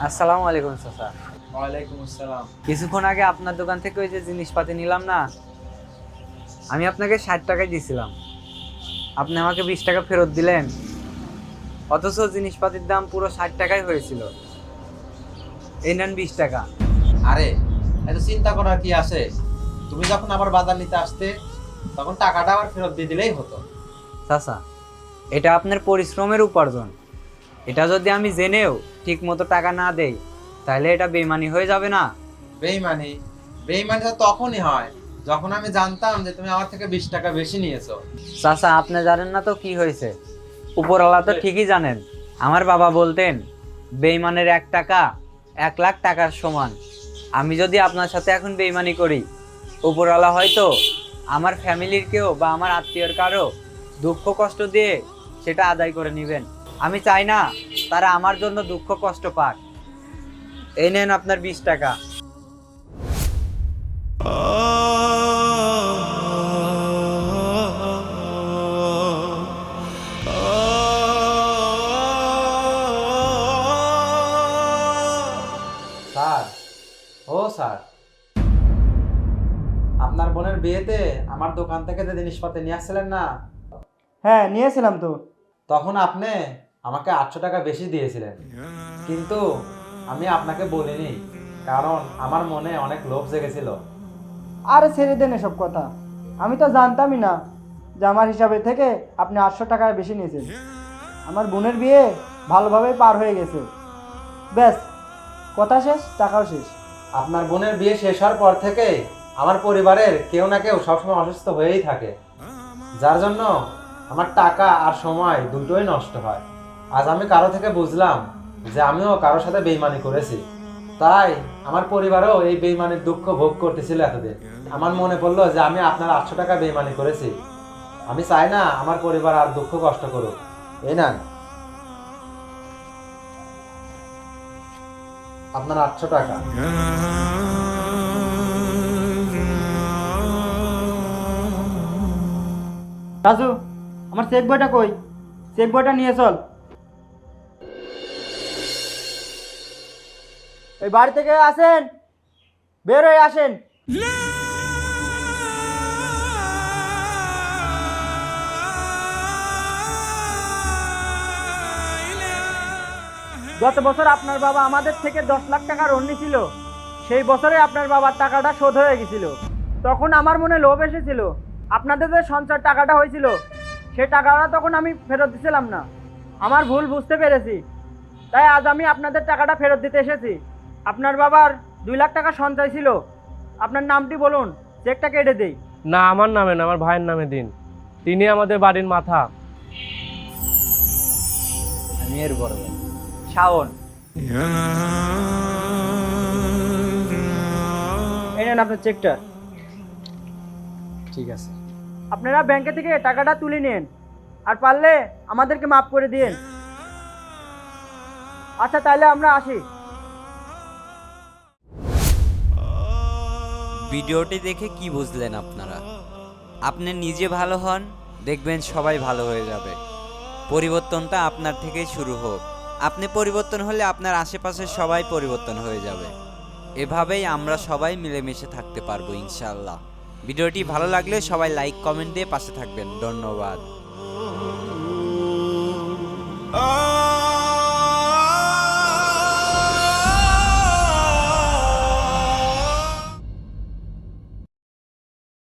আসসালামু আলাইকুম চাচা। ওয়ালাইকুম আসসালাম। কিছুক্ষণ আগে আপনার দোকান থেকে ওই যে জিনিসপাতি নিলাম না আমি আপনাকে ষাট টাকায় দিয়েছিলাম আপনি আমাকে বিশ টাকা ফেরত দিলেন অথচ জিনিসপাতির দাম পুরো ষাট টাকাই হয়েছিল। এই নেন বিশ টাকা। আরে এত চিন্তা করার কি আছে? তুমি যখন আবার বাজার নিতে আসতে তখন টাকাটা আবার ফেরত দিয়ে দিলেই হতো। চাচা এটা আপনার পরিশ্রমের উপার্জন। এটা যদি আমি জেনেও ঠিক মতো টাকা না দেই তাহলে এটা বেমানি হয়ে যাবে না। বেইমানি? বেইমানি তো তখনই হয় যখন আমি জানতাম যে তুমি আমার থেকে বিশ টাকা বেশি নিয়েছো। চাচা আপনি জানেন না তো কি হয়েছে? উপরওয়ালা তো ঠিকই জানেন। আমার বাবা বলতেন বেইমানের এক টাকা এক লাখ টাকার সমান। আমি যদি আপনার সাথে এখন বেইমানি করি উপরওয়ালা হয়তো আমার ফ্যামিলির কেউ বা আমার আত্মীয়র কারও দুঃখ কষ্ট দিয়ে সেটা আদায় করে নেবেন। আমি চাই না তারা আমার জন্য দুঃখ কষ্ট পাক। এই নেন আপনার বিশ টাকা। স্যার, ও স্যার। আপনার বোনের বিয়েতে আমার দোকান থেকে যে জিনিসপত্র নিয়ে আসছিলেন না? হ্যাঁ নিয়েছিলাম তো। তখন আপনি আমাকে আটশো টাকা বেশি দিয়েছিলেন। কিন্তু আমি আপনাকে বলিনি কারণ আমার মনে অনেক লোভ জেগেছিল। আর ছেড়ে দেন এসব কথা। আমি তো জানতামই না যে আমার হিসাবে থেকে আপনি আটশো টাকায় বেশি নিয়েছেন। আমার বোনের বিয়ে ভালোভাবে পার হয়ে গেছে। ব্যাস কথা শেষ টাকাও শেষ। আপনার বোনের বিয়ে শেষ হওয়ার পর থেকে আমার পরিবারের কেউ না কেউ সবসময় অসুস্থ হয়েই থাকে। যার জন্য আমার টাকা আর সময় দুটোই নষ্ট হয়। আজ আমি কারও থেকে বুঝলাম যে আমিও কারোর সাথে বেইমানি করেছি। তাই আমার পরিবারও এই বেইমানির দুঃখ ভোগ করতেছিল এতদিন। আমার মনে পড়ল যে আমি আপনার আটশো টাকা বেইমানি করেছি। আমি চাই না আমার পরিবার আর দুঃখ কষ্ট করুক। এই না আপনার আটশো টাকা। রাজু। আমার চেক বইটা কই? চেক বইটা নিয়ে চল। ওই বাড়ি থেকে আসেন। বের হয়ে আসেন। গত বছর আপনার বাবা আমাদের থেকে দশ লাখ টাকা ঋণ নিছিল। সেই বছরে আপনার বাবার টাকাটা শোধ হয়ে গেছিল। তখন আমার মনে লোভ এসেছিল। আপনাদের যে সঞ্চয় টাকাটা হয়েছিল সেই টাকাটা তখন আমি ফেরত দিছিলাম না। আমার ভুল বুঝতে পেরেছি। তাই আজ আমি আপনাদের টাকাটা ফেরত দিতে এসেছি। আপনার বাবার দুই লাখ টাকা সঞ্চয় ছিল। আপনার নামটি বলুন চেকটা কেটে দেই। না আমার নামে না আমার ভাইয়ের নামে দিন। তিনি আমাদের বাড়ির মাথা। আমি এর বড় শাওন। এই নেন আপনার চেকটা। ঠিক আছে। আপনারা ব্যাংকে থেকে টাকাটা তুলে নিন। আর পারলে আমাদেরকে মাফ করে দিন। আচ্ছা তাহলে আমরা আসি। ভিডিওটি দেখে কি বুঝলেন আপনারা? আপনি নিজে ভালো হন, দেখবেন সবাই ভালো হয়ে যাবে। পরিবর্তনটা আপনার থেকেই শুরু হোক। আপনি পরিবর্তন হলে আপনার আশেপাশের সবাই পরিবর্তন হয়ে যাবে। এভাবেই আমরা সবাই মিলেমিশে থাকতে পারব, ইনশাআল্লাহ। ভিডিওটি ভালো লাগলে সবাই লাইক কমেন্ট দিয়ে পাশে থাকবেন। ধন্যবাদ।